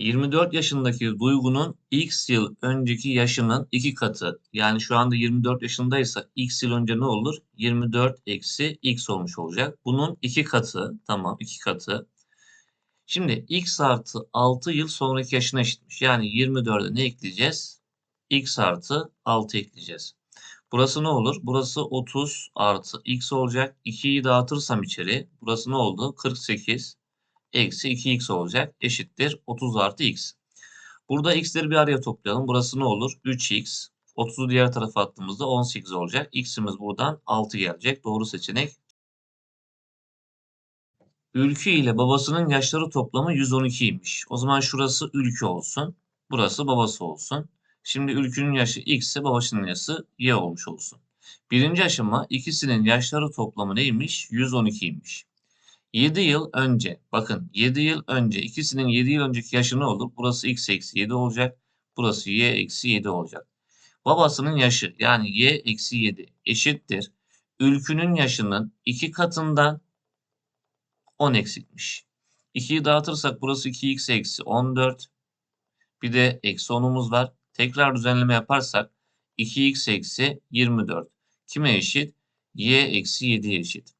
24 yaşındaki Duygu'nun x yıl önceki yaşının iki katı. Yani şu anda 24 yaşındaysa x yıl önce ne olur? 24 eksi x olmuş olacak. Bunun iki katı. Tamam iki katı. Şimdi x artı 6 yıl sonraki yaşına eşitmiş. Yani 24'e ne ekleyeceğiz? x artı 6 ekleyeceğiz. Burası ne olur? Burası 30 artı x olacak. 2'yi dağıtırsam içeri. Burası ne oldu? 48 eksi 2x olacak. Eşittir 30 artı x. Burada x'leri bir araya toplayalım. Burası ne olur? 3x. 30'u diğer tarafa attığımızda 18 olacak. x'imiz buradan 6 gelecek. Doğru seçenek. Ülkü ile babasının yaşları toplamı 112'ymiş. O zaman şurası ülkü olsun. Burası babası olsun. Şimdi ülkünün yaşı x ise babasının yaşı y olmuş olsun. Birinci aşama ikisinin yaşları toplamı neymiş? 112'ymiş. 7 yıl önce bakın 7 yıl önce ikisinin 7 yıl önceki yaşı ne olur? Burası x eksi 7 olacak. Burası y eksi 7 olacak. Babasının yaşı yani y eksi 7 eşittir. Ülkünün yaşının 2 katından 10 eksikmiş. 2'yi dağıtırsak burası 2x eksi 14. Bir de eksi 10'umuz var. Tekrar düzenleme yaparsak 2x eksi 24. Kime eşit? y eksi 7'ye eşit.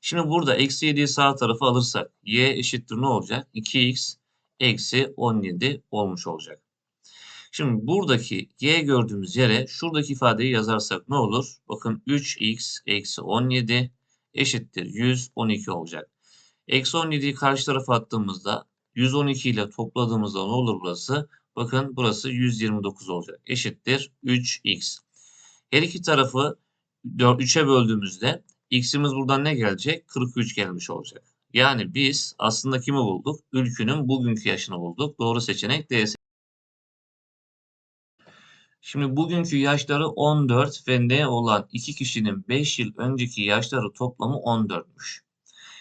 Şimdi burada eksi 7'yi sağ tarafa alırsak y eşittir ne olacak? 2x eksi 17 olmuş olacak. Şimdi buradaki y gördüğümüz yere şuradaki ifadeyi yazarsak ne olur? Bakın 3x eksi 17 eşittir 112 olacak. Eksi 17'yi karşı tarafa attığımızda 112 ile topladığımızda ne olur burası? Bakın burası 129 olacak. Eşittir 3x. Her iki tarafı 3'e böldüğümüzde x'imiz buradan ne gelecek? 43 gelmiş olacak. Yani biz aslında kimi bulduk? Ülkünün bugünkü yaşını bulduk. Doğru seçenek D. Şimdi bugünkü yaşları 14 ve N olan iki kişinin 5 yıl önceki yaşları toplamı 14'müş.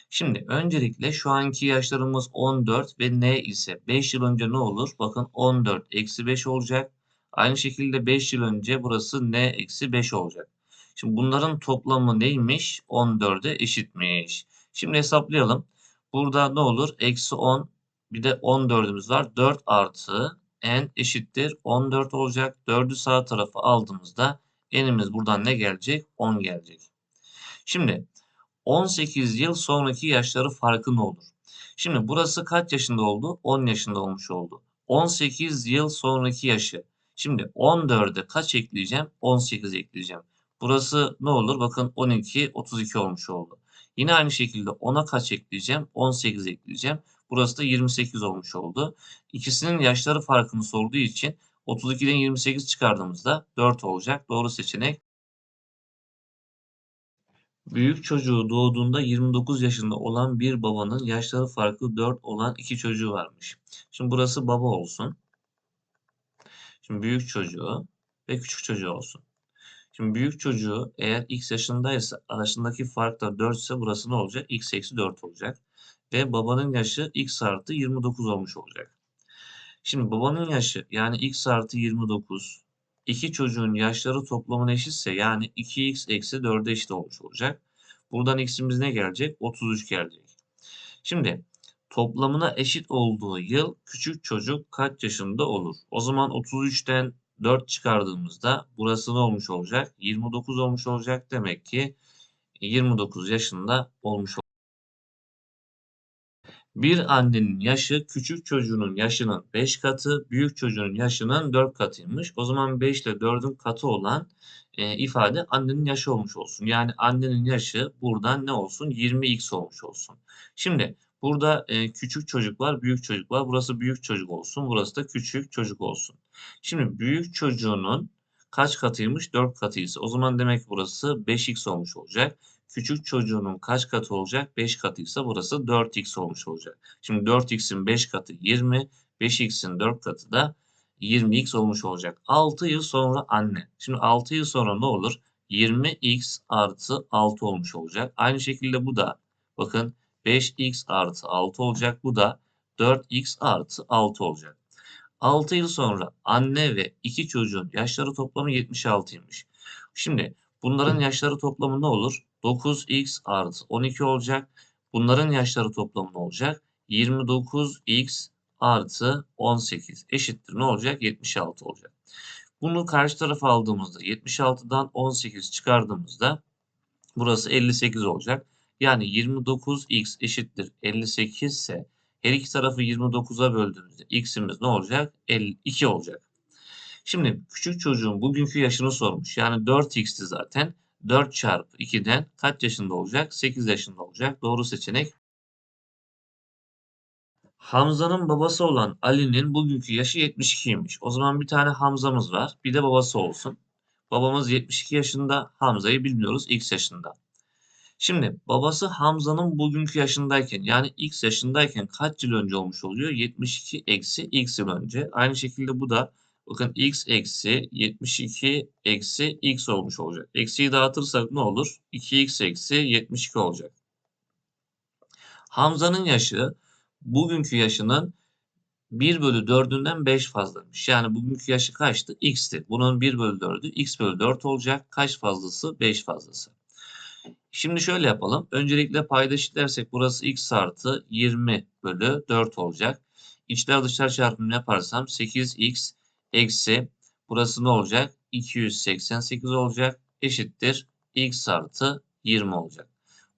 Şimdi öncelikle şu anki yaşlarımız 14 ve N ise 5 yıl önce ne olur? Bakın 14 eksi 5 olacak. Aynı şekilde 5 yıl önce burası N eksi 5 olacak. Şimdi bunların toplamı neymiş? 14'e eşitmiş. Şimdi hesaplayalım. Burada ne olur? Eksi 10 bir de 14'ümüz var. 4 artı n eşittir 14 olacak. 4'ü sağ tarafa aldığımızda n'imiz buradan ne gelecek? 10 gelecek. Şimdi 18 yıl sonraki yaşları farkı ne olur? Şimdi burası kaç yaşında oldu? 10 yaşında olmuş oldu. 18 yıl sonraki yaşı. Şimdi 14'e kaç ekleyeceğim? 18 ekleyeceğim. Burası ne olur? Bakın 12, 32 olmuş oldu. Yine aynı şekilde 10'a kaç ekleyeceğim? 18 ekleyeceğim. Burası da 28 olmuş oldu. İkisinin yaşları farkını sorduğu için 32'den 28 çıkardığımızda 4 olacak. Doğru seçenek. Büyük çocuğu doğduğunda 29 yaşında olan bir babanın yaşları farkı 4 olan iki çocuğu varmış. Şimdi burası baba olsun. Şimdi büyük çocuğu ve küçük çocuğu olsun. Şimdi büyük çocuğu eğer x yaşındaysa arasındaki fark da 4 ise burası ne olacak? x eksi 4 olacak. Ve babanın yaşı x artı 29 olmuş olacak. Şimdi babanın yaşı yani x artı 29 iki çocuğun yaşları toplamına eşitse yani 2x eksi 4'e eşit olmuş olacak. Buradan x'imiz ne gelecek? 33 gelecek. Şimdi toplamına eşit olduğu yıl küçük çocuk kaç yaşında olur? O zaman 33'ten 4 çıkardığımızda burası ne olmuş olacak? 29 olmuş olacak. Demek ki 29 yaşında olmuş olacak. Bir annenin yaşı küçük çocuğunun yaşının 5 katı, büyük çocuğun yaşının 4 katıymış. O zaman 5 ile 4'ün katı olan e, ifade annenin yaşı olmuş olsun. Yani annenin yaşı buradan ne olsun? 20x olmuş olsun. Şimdi burada e, küçük çocuk var, büyük çocuk var. Burası büyük çocuk olsun, burası da küçük çocuk olsun. Şimdi büyük çocuğunun kaç katıymış? 4 katıysa. O zaman demek burası 5x olmuş olacak. Küçük çocuğunun kaç katı olacak? 5 katıysa burası 4x olmuş olacak. Şimdi 4x'in 5 katı 20, 5x'in 4 katı da 20x olmuş olacak. 6 yıl sonra anne. Şimdi 6 yıl sonra ne olur? 20x artı 6 olmuş olacak. Aynı şekilde bu da bakın 5x artı 6 olacak. Bu da 4x artı 6 olacak. 6 yıl sonra anne ve iki çocuğun yaşları toplamı 76'ymış. Şimdi bunların yaşları toplamı ne olur? 9x artı 12 olacak. Bunların yaşları toplamı ne olacak? 29x artı 18 eşittir ne olacak? 76 olacak. Bunu karşı tarafa aldığımızda 76'dan 18 çıkardığımızda burası 58 olacak. Yani 29x eşittir 58 ise her iki tarafı 29'a böldüğümüzde x'imiz ne olacak? 52 olacak. Şimdi küçük çocuğun bugünkü yaşını sormuş. Yani 4x'ti zaten. 4 çarpı 2'den kaç yaşında olacak? 8 yaşında olacak. Doğru seçenek. Hamza'nın babası olan Ali'nin bugünkü yaşı 72'ymiş. O zaman bir tane Hamza'mız var. Bir de babası olsun. Babamız 72 yaşında. Hamza'yı bilmiyoruz. X yaşında. Şimdi babası Hamza'nın bugünkü yaşındayken yani X yaşındayken kaç yıl önce olmuş oluyor? 72 eksi X yıl önce. Aynı şekilde bu da bakın X eksi 72 eksi X olmuş olacak. Eksiyi dağıtırsak ne olur? 2X eksi 72 olacak. Hamza'nın yaşı bugünkü yaşının 1 bölü 4'ünden 5 fazlamış. Yani bugünkü yaşı kaçtı? X'ti. Bunun 1 bölü 4'ü X bölü 4 olacak. Kaç fazlası? 5 fazlası. Şimdi şöyle yapalım. Öncelikle payda eşitlersek burası x artı 20 bölü 4 olacak. İçler dışlar çarpımını yaparsam 8x eksi burası ne olacak? 288 olacak. Eşittir x artı 20 olacak.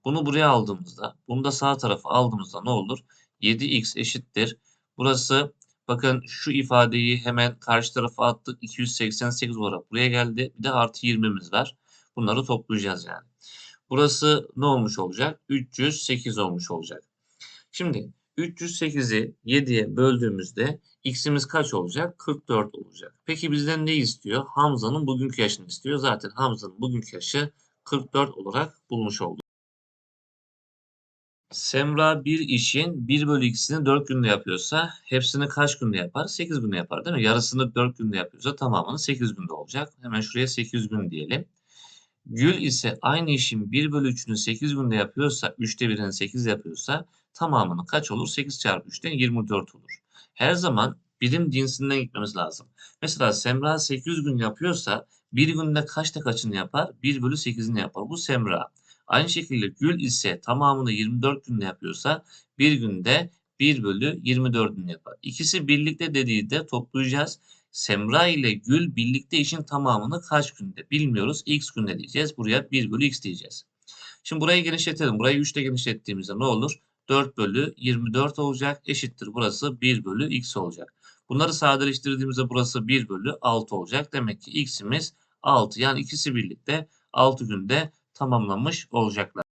Bunu buraya aldığımızda, bunu da sağ tarafa aldığımızda ne olur? 7x eşittir. Burası bakın şu ifadeyi hemen karşı tarafa attık. 288 olarak buraya geldi. Bir de artı 20'miz var. Bunları toplayacağız yani. Burası ne olmuş olacak? 308 olmuş olacak. Şimdi 308'i 7'ye böldüğümüzde x'imiz kaç olacak? 44 olacak. Peki bizden ne istiyor? Hamza'nın bugünkü yaşını istiyor. Zaten Hamza'nın bugünkü yaşı 44 olarak bulmuş olduk. Semra bir işin 1 bölü ikisini 4 günde yapıyorsa hepsini kaç günde yapar? 8 günde yapar değil mi? Yarısını 4 günde yapıyorsa tamamını 8 günde olacak. Hemen şuraya 8 gün diyelim. Gül ise aynı işin 1 bölü 3'ünü 8 günde yapıyorsa, 3'te 1'ini 8 yapıyorsa tamamını kaç olur? 8 çarpı 3'ten 24 olur. Her zaman birim cinsinden gitmemiz lazım. Mesela Semra 800 gün yapıyorsa bir günde kaçta kaçını yapar? 1 bölü 8'ini yapar. Bu Semra. Aynı şekilde Gül ise tamamını 24 günde yapıyorsa bir günde 1 bölü 24'ünü yapar. İkisi birlikte dediği de toplayacağız. Semra ile Gül birlikte işin tamamını kaç günde bilmiyoruz. X günde diyeceğiz. Buraya 1 bölü x diyeceğiz. Şimdi burayı genişletelim. Burayı 3 ile genişlettiğimizde ne olur? 4 bölü 24 olacak. Eşittir. Burası 1 bölü x olacak. Bunları sadeleştirdiğimizde burası 1 bölü 6 olacak. Demek ki x'imiz 6. Yani ikisi birlikte 6 günde tamamlamış olacaklar.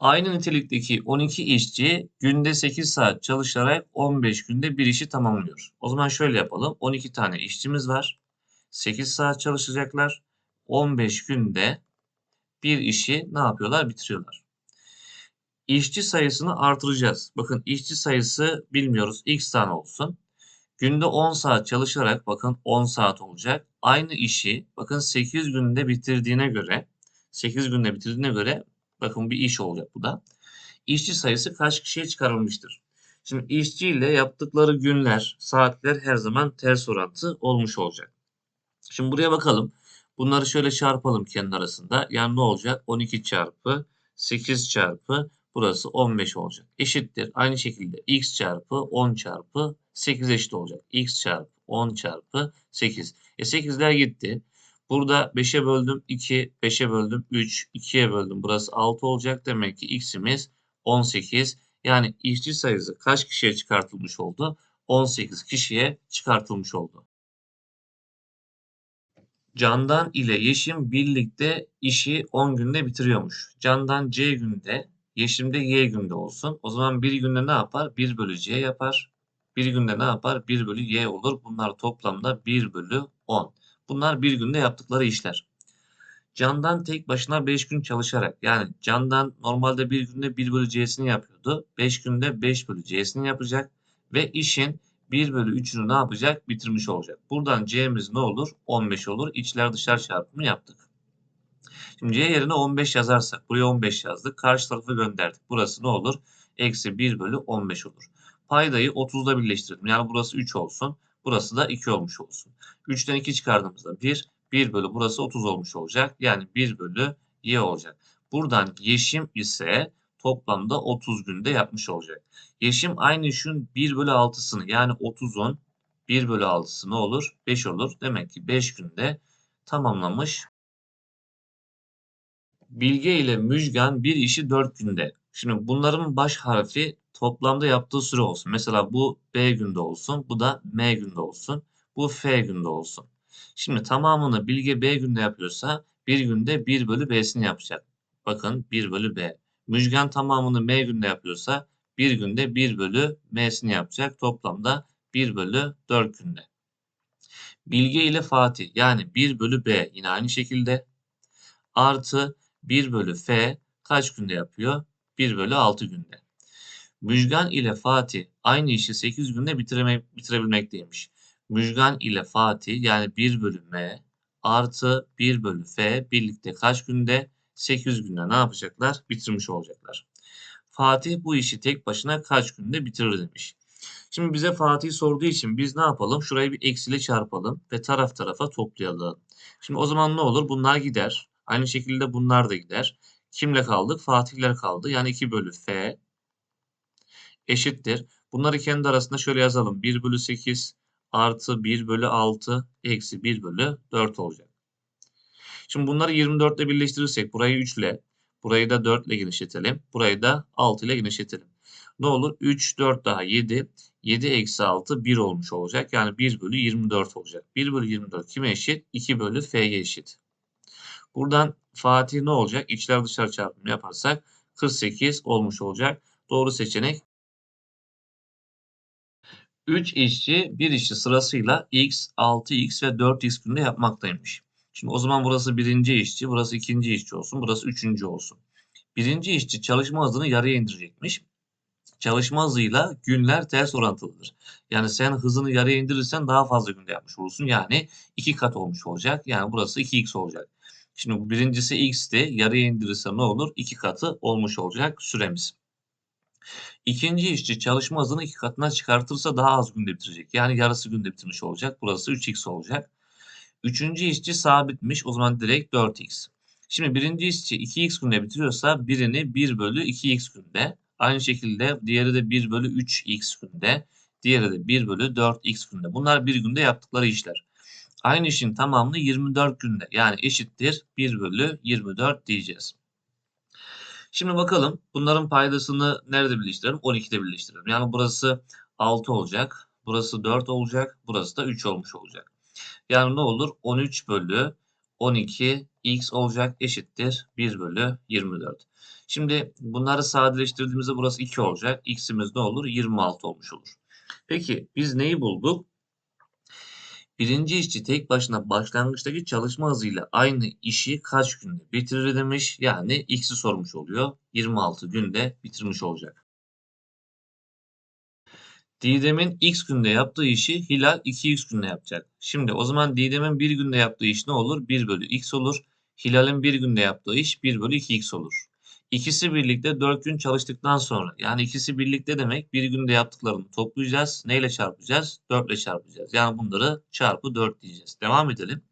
Aynı nitelikteki 12 işçi günde 8 saat çalışarak 15 günde bir işi tamamlıyor. O zaman şöyle yapalım. 12 tane işçimiz var. 8 saat çalışacaklar. 15 günde bir işi ne yapıyorlar? Bitiriyorlar. İşçi sayısını artıracağız. Bakın işçi sayısı bilmiyoruz. X tane olsun. Günde 10 saat çalışarak bakın 10 saat olacak. Aynı işi bakın 8 günde bitirdiğine göre 8 günde bitirdiğine göre Bakın bir iş olacak bu da. İşçi sayısı kaç kişiye çıkarılmıştır? Şimdi işçi ile yaptıkları günler, saatler her zaman ters orantı olmuş olacak. Şimdi buraya bakalım. Bunları şöyle çarpalım kendi arasında. Yani ne olacak? 12 çarpı 8 çarpı burası 15 olacak. Eşittir. Aynı şekilde x çarpı 10 çarpı 8 eşit olacak. x çarpı 10 çarpı 8. E 8'ler gitti. Burada 5'e böldüm 2, 5'e böldüm 3, 2'ye böldüm. Burası 6 olacak. Demek ki x'imiz 18. Yani işçi sayısı kaç kişiye çıkartılmış oldu? 18 kişiye çıkartılmış oldu. Candan ile Yeşim birlikte işi 10 günde bitiriyormuş. Candan C günde, Yeşim de Y günde olsun. O zaman bir günde ne yapar? 1 bölü C yapar. Bir günde ne yapar? 1 bölü Y olur. Bunlar toplamda 1 bölü 10. Bunlar bir günde yaptıkları işler. Candan tek başına 5 gün çalışarak yani Candan normalde bir günde 1 bölü C'sini yapıyordu. 5 günde 5 bölü C'sini yapacak ve işin 1 bölü 3'ünü ne yapacak? Bitirmiş olacak. Buradan C'miz ne olur? 15 olur. İçler dışlar çarpımı yaptık. Şimdi C yerine 15 yazarsak buraya 15 yazdık. Karşı tarafa gönderdik. Burası ne olur? Eksi 1 bölü 15 olur. Paydayı 30'da birleştirdim. Yani burası 3 olsun. Burası da 2 olmuş olsun. 3'ten 2 çıkardığımızda 1. 1 bölü burası 30 olmuş olacak. Yani 1 bölü y olacak. Buradan yeşim ise toplamda 30 günde yapmış olacak. Yeşim aynı işin 1 bölü 6'sını yani 30'un 1 bölü 6'sı ne olur? 5 olur. Demek ki 5 günde tamamlamış. Bilge ile Müjgan bir işi 4 günde. Şimdi bunların baş harfi toplamda yaptığı süre olsun. Mesela bu B günde olsun. Bu da M günde olsun. Bu F günde olsun. Şimdi tamamını Bilge B günde yapıyorsa bir günde 1 bölü B'sini yapacak. Bakın 1 bölü B. Müjgan tamamını M günde yapıyorsa bir günde 1 bölü M'sini yapacak. Toplamda 1 bölü 4 günde. Bilge ile Fatih yani 1 bölü B yine aynı şekilde. Artı 1 bölü F kaç günde yapıyor? 1 bölü 6 günde. Müjgan ile Fatih aynı işi 8 günde bitireme, bitirebilmekteymiş. Müjgan ile Fatih yani 1 bölü M artı 1 bölü F birlikte kaç günde? 8 günde ne yapacaklar? Bitirmiş olacaklar. Fatih bu işi tek başına kaç günde bitirir demiş. Şimdi bize Fatih sorduğu için biz ne yapalım? Şurayı bir eksiyle çarpalım ve taraf tarafa toplayalım. Şimdi o zaman ne olur? Bunlar gider. Aynı şekilde bunlar da gider. Kimle kaldık? Fatihler kaldı. Yani 2 bölü F eşittir. Bunları kendi arasında şöyle yazalım. 1 bölü 8 artı 1 bölü 6 eksi 1 bölü 4 olacak. Şimdi bunları 24 ile birleştirirsek burayı 3 ile burayı da 4 ile genişletelim. Burayı da 6 ile genişletelim. Ne olur? 3, 4 daha 7. 7 eksi 6 1 olmuş olacak. Yani 1 bölü 24 olacak. 1 bölü 24 kime eşit? 2 bölü F'ye eşit. Buradan Fatih ne olacak? İçler dışarı çarpımı yaparsak 48 olmuş olacak. Doğru seçenek 3 işçi bir işi sırasıyla x, 6x ve 4x günde yapmaktaymış. Şimdi o zaman burası birinci işçi, burası ikinci işçi olsun, burası üçüncü olsun. Birinci işçi çalışma hızını yarıya indirecekmiş. Çalışma hızıyla günler ters orantılıdır. Yani sen hızını yarıya indirirsen daha fazla günde yapmış olursun. Yani iki kat olmuş olacak. Yani burası 2x olacak. Şimdi birincisi x'ti. Yarıya indirirse ne olur? 2 katı olmuş olacak süremiz. İkinci işçi çalışma hızını iki katına çıkartırsa daha az günde bitirecek. Yani yarısı günde bitirmiş olacak. Burası 3x olacak. Üçüncü işçi sabitmiş. O zaman direkt 4x. Şimdi birinci işçi 2x günde bitiriyorsa birini 1 bölü 2x günde. Aynı şekilde diğeri de 1 bölü 3x günde. Diğeri de 1 bölü 4x günde. Bunlar bir günde yaptıkları işler. Aynı işin tamamını 24 günde yani eşittir 1 bölü 24 diyeceğiz. Şimdi bakalım bunların paydasını nerede birleştirelim? 12'de birleştirelim. Yani burası 6 olacak. Burası 4 olacak. Burası da 3 olmuş olacak. Yani ne olur? 13 bölü 12 x olacak eşittir 1 bölü 24. Şimdi bunları sadeleştirdiğimizde burası 2 olacak. x'imiz ne olur? 26 olmuş olur. Peki biz neyi bulduk? Birinci işçi tek başına başlangıçtaki çalışma hızıyla aynı işi kaç günde bitirir demiş. Yani x'i sormuş oluyor. 26 günde bitirmiş olacak. Didem'in x günde yaptığı işi Hilal 2x günde yapacak. Şimdi o zaman Didem'in bir günde yaptığı iş ne olur? 1 bölü x olur. Hilal'in bir günde yaptığı iş 1 bölü 2x olur. İkisi birlikte 4 gün çalıştıktan sonra yani ikisi birlikte demek bir günde yaptıklarını toplayacağız. Neyle çarpacağız? 4 ile çarpacağız. Yani bunları çarpı 4 diyeceğiz. Devam edelim.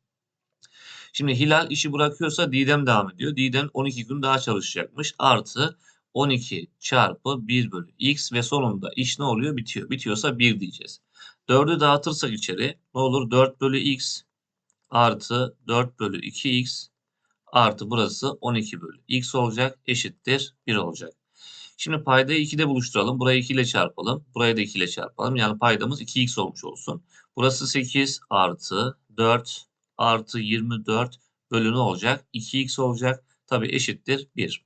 Şimdi Hilal işi bırakıyorsa Didem devam ediyor. Didem 12 gün daha çalışacakmış. Artı 12 çarpı 1 bölü x ve sonunda iş ne oluyor? Bitiyor. Bitiyorsa 1 diyeceğiz. 4'ü dağıtırsak içeri ne olur? 4 bölü x artı 4 bölü 2x artı burası 12 bölü x olacak eşittir 1 olacak. Şimdi paydayı 2'de buluşturalım. Burayı 2 ile çarpalım. Burayı da 2 ile çarpalım. Yani paydamız 2x olmuş olsun. Burası 8 artı 4 artı 24 bölü ne olacak? 2x olacak. Tabi eşittir 1.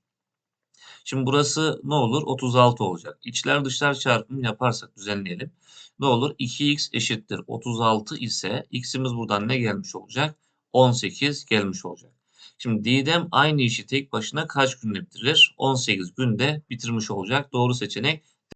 Şimdi burası ne olur? 36 olacak. İçler dışlar çarpımı yaparsak düzenleyelim. Ne olur? 2x eşittir 36 ise x'imiz buradan ne gelmiş olacak? 18 gelmiş olacak. Şimdi Didem aynı işi tek başına kaç günde bitirir? 18 günde bitirmiş olacak. Doğru seçenek